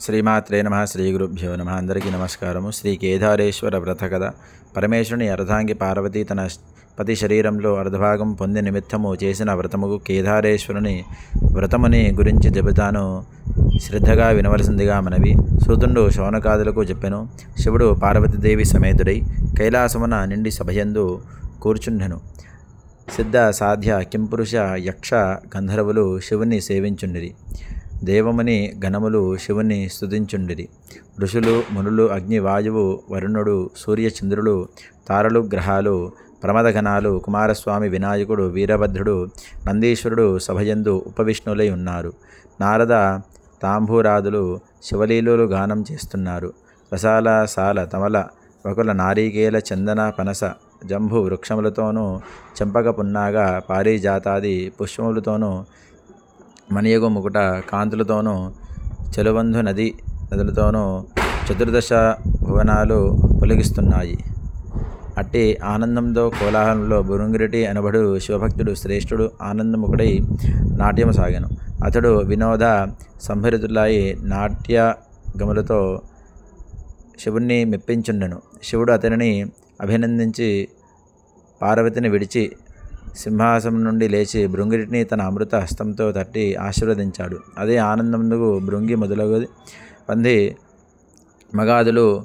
శ్రీమాత్రే నమ శ్రీ గురుభ్యో నమ. అందరికీ నమస్కారము. శ్రీ కేదారేశ్వర వ్రత కథ. పరమేశ్వరుని అర్ధాంగి పార్వతి తన పతి శరీరంలో అర్ధభాగం పొంది నిమిత్తము చేసిన వ్రతముకు కేదారేశ్వరుని వ్రతముని గురించి చెబుతాను. శ్రద్ధగా వినవలసిందిగా మనవి. సూతుండు శౌనకాదులకు చెప్పెను. శివుడు పార్వతీదేవి సమేతుడై కైలాసమున నిండి సభయందు కూర్చుండెను. సిద్ధ సాధ్య కింపురుష యక్ష గంధర్వులు శివుని సేవించుండిరి. దేవముని గణములు శివుని స్థుతించుండిరి ఋషులు మునులు అగ్ని వాయువు వరుణుడు సూర్యచంద్రులు తారలు గ్రహాలు ప్రమదఘనాలు కుమారస్వామి వినాయకుడు వీరభద్రుడు నందీశ్వరుడు సభయందు ఉపవిష్ణులై ఉన్నారు. నారద తాంబూరాదులు శివలీలులు గానం చేస్తున్నారు. రసాల సాల తమల వకుల నారీకేల చందన పనస జంభు వృక్షములతోనూ చెంపక పున్నాగా పారిజాతాది పుష్పములతోనూ మణియగు ముకుట కాంతులతోనూ చెలువంధు నది నదులతోనూ చతుర్దశ భువనాలు పొలిగిస్తున్నాయి. అట్టి ఆనందంతో కోలాహలంలో బురుంగిరిటి అనబడు శివభక్తుడు శ్రేష్ఠుడు ఆనందముకుడై నాట్యము సాగాను. అతడు వినోద సంభరితులాయి నాట్య గములతో శివుణ్ణి మెప్పించుండెను. శివుడు అతనిని అభినందించి పార్వతిని విడిచి సింహాసనం నుండి లేచి భృంగిటిని తన అమృత హస్తంతో తట్టి ఆశీర్వదించాడు. అదే ఆనందమునకు భృంగి మొదలగు పంది మగాదులు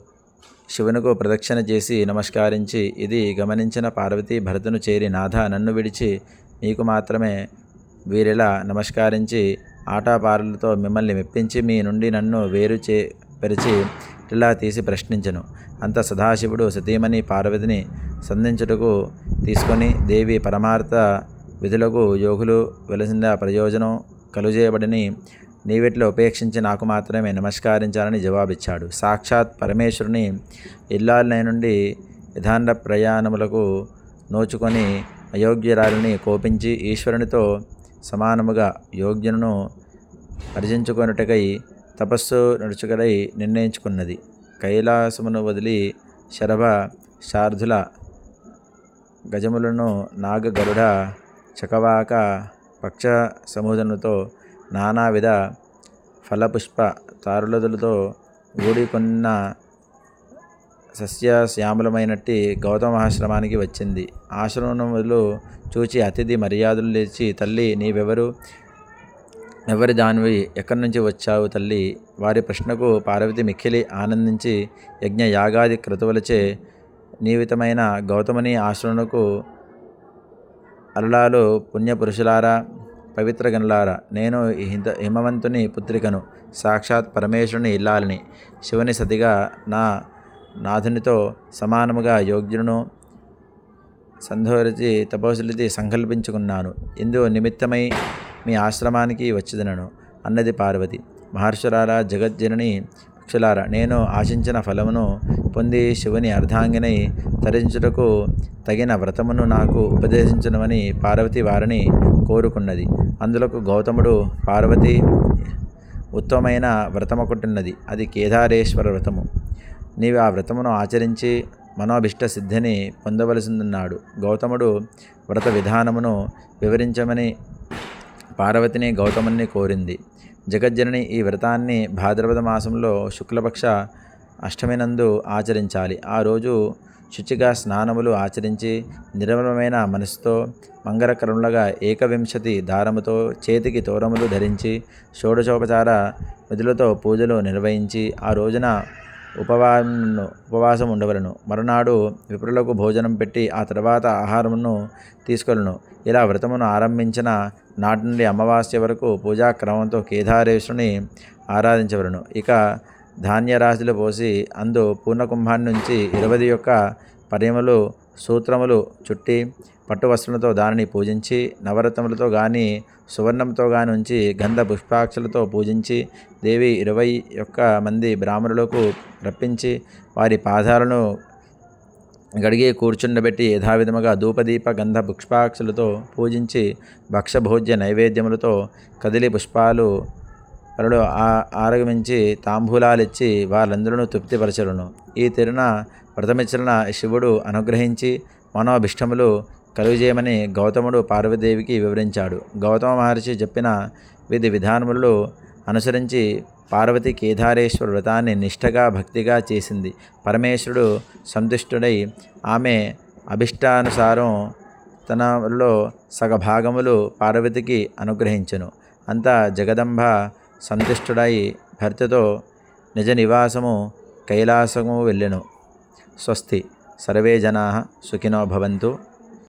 శివునకు ప్రదక్షిణ చేసి నమస్కరించి ఇది గమనించిన పార్వతి భరతును చేరి నాథ నన్ను విడిచి మీకు మాత్రమే వీరిలా నమస్కరించి ఆటాపారులతో మిమ్మల్ని మెప్పించి మీ నుండి నన్ను వేరు చే పరిచి ఇలా తీసి ప్రశ్నించను. అంత సదాశివుడు సతీమణి పార్వతిని సంధించుటకు తీసుకొని దేవి పరమార్థ విధులకు యోగులు వెలసిన ప్రయోజనం కలుజేయబడిని నీవిట్లో ఉపేక్షించి నాకు మాత్రమే నమస్కరించాలని జవాబిచ్చాడు. సాక్షాత్ పరమేశ్వరుని ఇల్లాలనే నుండి విధాన ప్రయాణములకు నోచుకొని అయోగ్యరాలని కోపించి ఈశ్వరునితో సమానముగా యోగ్యులను అర్జించుకొనుటకై తపస్సు నడుచుకలై నిర్ణయించుకున్నది. కైలాసమును వదిలి శరభ శార్ధుల గజములను నాగ గరుడ చకవాక పక్ష సముదనుతో నానావిధ ఫలపుష్ప తారులదులతో ఊడికొన్న సస్యశ్యామలమైనట్టి గౌతమ ఆశ్రమానికి వచ్చింది. ఆశ్రమములు చూచి అతిథి మర్యాదలు లేచి తల్లి నీవెవరు? ఎవరి దానివి ఎక్కడి నుంచి వచ్చావు తల్లి? వారి ప్రశ్నకు పార్వతి మిక్కిలి ఆనందించి యజ్ఞ యాగాది క్రతువులచే నియమితమైన గౌతముని ఆశ్రమునకు అలలాలు పుణ్యపురుషులారా పవిత్ర గనులారా నేను హిత హిమవంతుని పుత్రికను సాక్షాత్ పరమేశ్వరుని ఇల్లాలని. శివుని సతిగా నా నాథునితో సమానముగా యోగ్యులను సంధోరిచి తపోసులితి సంకల్పించుకున్నాను. ఇందు నిమిత్తమై మీ ఆశ్రమానికి వచ్చిదనను. అన్నది పార్వతి. మహర్షులారా జగజ్జనని పక్షులారా నేను ఆశించిన ఫలమును పొంది శివుని అర్ధాంగినై తరించుటకు తగిన వ్రతమును నాకు ఉపదేశించడమని పార్వతి వారిని కోరుకున్నది. అందులకు గౌతముడు పార్వతి ఉత్తమమైన వ్రతమొకటిన్నది. అది కేదారేశ్వర వ్రతము. నీవు ఆ వ్రతమును ఆచరించి మనోభిష్ట సిద్ధిని పొందవలసిందన్నాడు గౌతముడు వ్రత విధానమును వివరించమని పార్వతిని గౌతముని కోరింది. జగజ్జనని ఈ వ్రతాన్ని భాద్రపద మాసంలో శుక్లపక్ష అష్టమినందు ఆచరించాలి. ఆ రోజు శుచిగా స్నానములు ఆచరించి నిర్మలమైన మనసుతో మంగళకరములుగా ఏకవింశతి దారముతో చేతికి తోరములు ధరించి షోడశోపచార విధులతో పూజలు నిర్వహించి ఆ రోజున ఉపవాను ఉపవాసం ఉండవలను మరునాడు విప్రులకు భోజనం పెట్టి ఆ తర్వాత ఆహారమును తీసుకొలను. ఇలా వ్రతమును ఆరంభించిన నాటి నుండి అమావాస్య వరకు పూజా క్రమంతో కేదారేశ్వరుని ఆరాధించవలను. ఇక ధాన్యరాశులు పోసి అందు పూర్ణకుంభాన్ని నుంచి ఇరవై యొక్క పరిమలు సూత్రములు చుట్టి పట్టువస్త్రులతో దానిని పూజించి నవరత్నములతో కానీ సువర్ణంతో గాని ఉంచి గంధ పుష్పాక్షలతో పూజించి దేవి ఇరవై ఒక్క మంది బ్రాహ్మణులకు రప్పించి వారి పాదాలను గడిగి కూర్చుండబెట్టి యథావిధముగా ధూపదీప గంధ పుష్పాక్షలతో పూజించి భక్షభోజ్య నైవేద్యములతో కదిలి పుష్పాలు వరడు ఆ ఆరగమించి తాంబూలాలిచ్చి వాళ్ళందరూ తృప్తిపరచలను ఈ తిరున వ్రతమిచ్చిన శివుడు అనుగ్రహించి మనోభిష్టములు కలుగజేయమని గౌతముడు పార్వతీదేవికి వివరించాడు. గౌతమ మహర్షి చెప్పిన విధి విధానములు అనుసరించి పార్వతి కేదారేశ్వర వ్రతాన్ని నిష్ఠగా భక్తిగా చేసింది. పరమేశ్వరుడు సంతుష్టుడై ఆమె అభిష్టానుసారం తనలో సగభాగములు పార్వతికి అనుగ్రహించెను. అంతా జగదంబ సంతుష్టుడై భర్తతో నిజ నివాసము కైలాసము వెళ్ళెను. स्वस्ति। सर्वे जना सुखिनो भवन्तु।